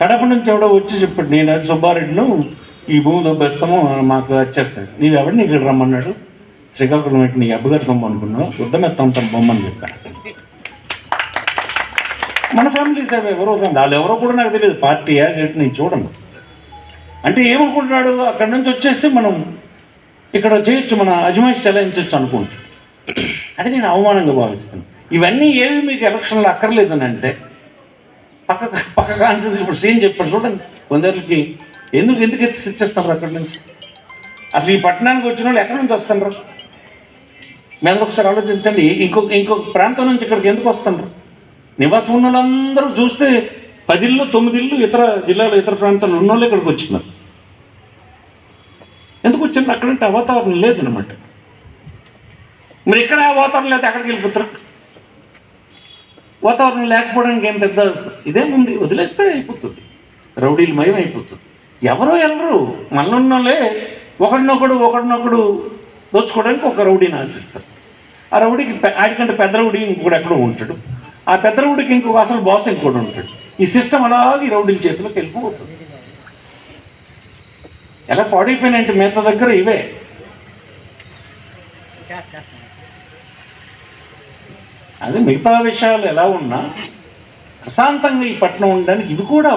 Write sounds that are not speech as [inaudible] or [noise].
కడప నుంచి ఎవడో వచ్చి చెప్పాడు నేను అది సుబ్బారెడ్డిను ఈ భూమి దొబ్బేస్తాము మాకు వచ్చేస్తాడు నీవెవడు ఇక్కడ రమ్మన్నాడు? శ్రీకాకుళం పెట్టి నీ అబ్బగారు సొమ్ము అనుకున్నావు? యుద్ధమెత్తాం తమ బొమ్మని చెప్పాను మన ఫ్యామిలీస్ అవి ఎవరో. వాళ్ళు ఎవరో కూడా నాకు తెలియదు పార్టీయా ఏంటి నేను చూడను. అంటే ఏమనుకుంటున్నాడు? అక్కడి నుంచి వచ్చేస్తే మనం ఇక్కడ చేయొచ్చు మన అజమాయిష్ చెలాయించవచ్చు అనుకుంటాడు [clears throat] అది నేను అవమానంగా భావిస్తాను. ఇవన్నీ ఏవి మీకు ఎలక్షన్లో అక్కర్లేదని అంటే పక్క పక్క కాన్సెన్స్ ఇప్పుడు సీన్ చెప్పాడు చూడండి కొందరికి. ఎందుకు ఎందుకు ఎత్తి ఇచ్చేస్తారు అక్కడి నుంచి? అసలు ఈ పట్టణానికి వచ్చిన వాళ్ళు ఎక్కడి నుంచి వస్తున్నారు? మేము ఒకసారి ఆలోచించండి. ఇంకొక ఇంకొక ప్రాంతం నుంచి ఇక్కడికి ఎందుకు వస్తున్నారు? నివాసం ఉన్న వాళ్ళందరూ చూస్తే పదిళ్ళు తొమ్మిదిళ్ళు ఇతర జిల్లాలో ఇతర ప్రాంతాలు ఉన్న వాళ్ళు ఇక్కడికి వచ్చినారు. ఎందుకు వచ్చినారు అక్కడంటే ఆ వాతావరణం లేదనమాట మరి ఇక్కడ ఆ వాతావరణం లేకపోతే వెళ్ళిపోతారు? వాతావరణం లేకపోవడానికి ఏం పెద్ద ఇదేముంది వదిలేస్తే అయిపోతుంది. రౌడీలు మయం అయిపోతుంది. ఎవరో వెళ్ళరు మనలున్నోళ్ళే ఒకడినొకడు ఒకడినొకడు దోచుకోవడానికి ఒక రౌడీని ఆశిస్తారు. ఆ రౌడీకి ఆడికంటే పెద్ద రౌడీ ఇంకొకడు ఎక్కడో ఉంటాడు. ఆ పెద్ద రౌడీకి ఇంకొక అసలు బాస్ ఇంకోటి ఉంటాడు. ఈ సిస్టమ్ అలాగే ఈ రౌడీల చేతిలోకి వెళ్ళిపోతుంది. ఎలా పాడైపోయినాయంటే మిగతా దగ్గర ఇవే. అదే మిగతా విషయాలు ఎలా ఉన్నా ప్రశాంతంగా ఈ పట్టణం ఉండడానికి ఇవి కూడా